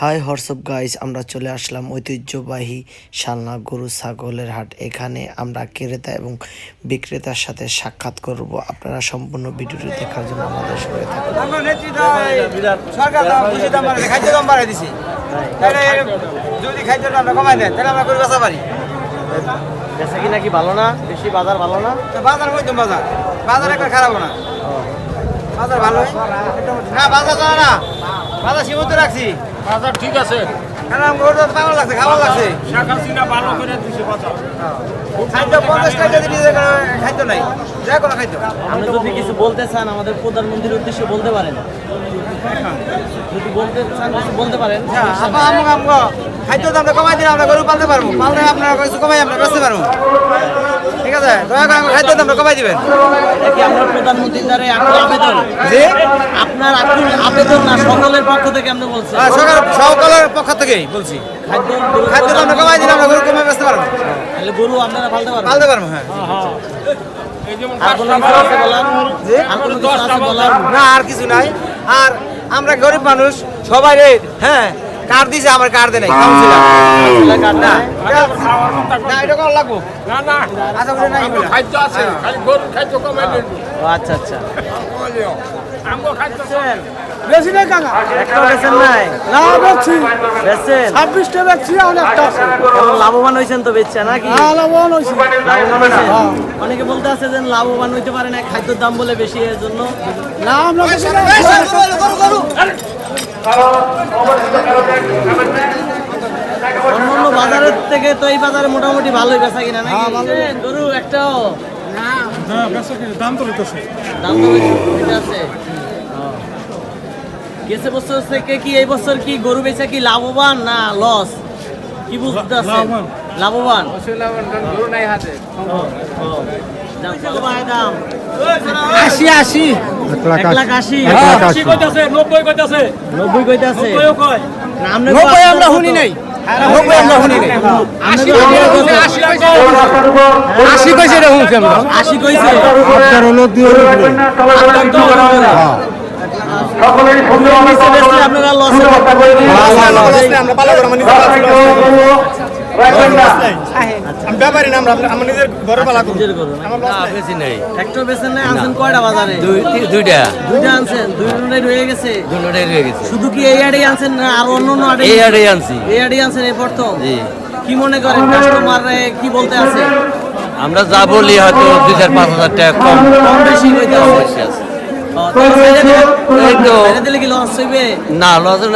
High WhatsApp guys আমরা চলে আসলাম ঐতিহ্যবাহী শালনা গরু ছাগলের হাট। এখানে আমরা ক্রেতা এবং বিক্রেতার সাথে সাক্ষাৎ করব। আপনারা সম্পূর্ণ ভিডিওটি দেখার জন্য আমাদের সঙ্গে থাকুন। আমার নেতৃত্বে সরকার দাম খুশি দাম বাড়ায় খাদ্য দাম বাড়াই দিছে। যদি খাদ্য দামটা কমাই দেন তাহলে আমরা করে বেচা পারি। বেচা কিনা কি ভালো না? বেশি বাজার ভালো না? বাজার মধ্যম বাজার। বাজার একটা খারাপ না। বাজার ভালো? না বাজার চলে না। বাজার সীমিত রাখছি। বাজার ঠিক আছে। লাগছে খাবার লাগছে। শেখ ভালো করে দিছে বাজার। খাদ্য পঞ্চাশ টাকা যদি খাদ্য নাই। যে কোনো খাদ্য। আপনি যদি কিছু বলতে চান আমাদের প্রধানমন্ত্রীর উদ্দেশ্যে বলতে পারেন। যদি বলতে চান কিছু বলতে পারেন। হ্যাঁ, আমগো আমগো। খাদ্য দামটা কমাই দিলে আমরা গরু পালতে পারব। পাললে আপনারা কিছু কমাই আমরা বেচতে পারব। ঠিক আছে? দয়া করে আমার খাদ্য দামটা কমাই দিবেন। আমরা দ্বারা আবেদন। জি? আপনার আবেদন না সকলের পক্ষ থেকে আপনি বলছেন। আর সরকার সকলের পক্ষ থেকেই বলছি। খাদ্য খাদ্য দামটা কমাই দিলে আমরা গরু কমাই বেচতে পারব। তাহলে গরু আপনারা পালতে পারবেন? পালতে পারব হ্যাঁ। বলার? না আর কিছু নাই। আর আমরা গরিব মানুষ সবাই হ্যাঁ কার দিছে আমার কার দেয় নাই কাউন্সিলর আসলে কার না? না এটা কল লাগবো। না না। আচ্ছা বলে নাই খাদ্য আছে খালি গরুর খাদ্য কমাই দেন। আচ্ছা আচ্ছা। আমগো খাদ্য আছে বেশি নেই কাকা? একটা বেচেন নাই। না বেচছি। বেচছেন ছাব্বিশটা বেচছি অনেকটা আছে। লাভবান হয়েছেন তো বেচছে নাকি? হ্যাঁ লাভবান হয়েছেন? অনেকে বলতে আছে যে লাভবান হইতে পারে না খাদ্যের দাম বলে বেশি এর জন্য। না আমরা বেশি অন্যান্য বাজারের থেকে তো এই বাজারে মোটামুটি ভালোই বেচা কিনা নাকি? গরু একটাও? দাম তো বেশি আছে ও। গেছে বছর থেকে কি এই বছর কি গরু বেচা কি লাভবান না লস কি বুঝতে আছে লাভবান। গরু নাই হাতে। দাম। আশি আশি। এক লাখ আশি। আশি। কইতাছে নব্বই কইতাছে। নব্বই কইতে কয়। নব্বই আমরা শুনি নাই। বেচলে আপনারা আমরা পালা আমি ব্যাপারী না আমরা আমরা নিজের ঘরে পালা করি নিজের গরু নাকি? বেশি নেই। একটা বেচেন নাই আনছেন কয়টা বাজারে? দুই দুইটা। দুইটা আনছেন দুইটাই রয়ে গেছে। দুটোটাই রয়ে গেছে। শুধু কি এই আড়ে আনছেন না আর অন্য অন্য আড়ে এই আড়ে আনছি। এই আড়ে আনছেন এই প্রথম? কি মনে করেন কাস্টমার কি বলতে আছে? আমরা যা বলি হয়তো দুই চার পাঁচ হাজার টাকা কম। কম বেশি আছে। বেশি আছে। কি লস না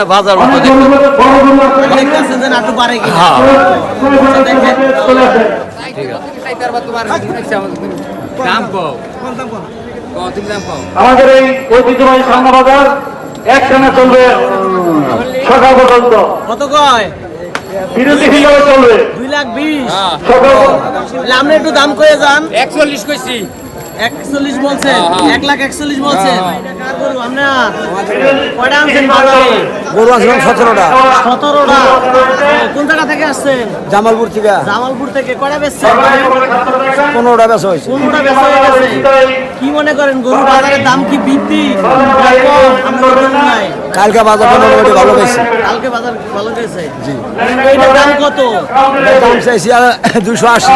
বাজার মতো হ্যাঁ। আচ্ছা, ঠিক আছে। আমাদের এই ঐতিহ্যবাহী সাংবা বাজার একসঙ্গে চলবে সকাল পর্যন্ত। কত কয়? বিরতি চলবে। দুই লাখ বিশ। সকাল আপনি একটু দাম করে যান। একচল্লিশ কইছি। একচল্লিশ বলছে এক লাখ একচল্লিশ বলছে। গরু আসলাম সতেরোটা। সতেরোটা। কোন জায়গা থেকে আসছেন? জামালপুর থেকে। জামালপুর থেকে কটা বেচছেন? পনেরোটা বেচা হয়েছে। বেচা হয়ে গেছে। কি মনে করেন গরু বাজারের দাম কি বৃদ্ধি? কালকে মোটামুটি ভালো পেয়েছি কালকে বাজার ভালো গেছে? এইটার দাম কত? দাম চাইছি দুশো আশি।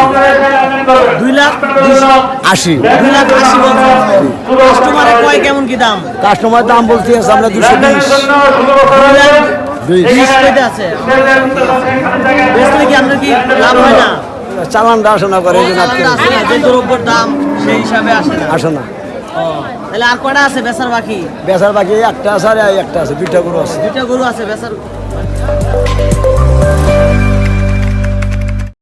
দুই লাখ দুইশো আশি। দুই লাখ আশি বলছেন কাস্টমারে কয় কেমন কি দাম? কাস্টমার দাম বলতে আছে আমরা দুশো বিশ। আছে। বেচলে কি আপনার কি লাভ হয় না? চালানটা আসে করে দাম। সেই হিসাবে আসে না। আসে না। ও, তাহলে আর কটা আছে বেচার বাকি? বেচার বাকি একটা আছে আর একটা আছে দুইটা গরু আছে। দুইটা গরু আছে বেচার।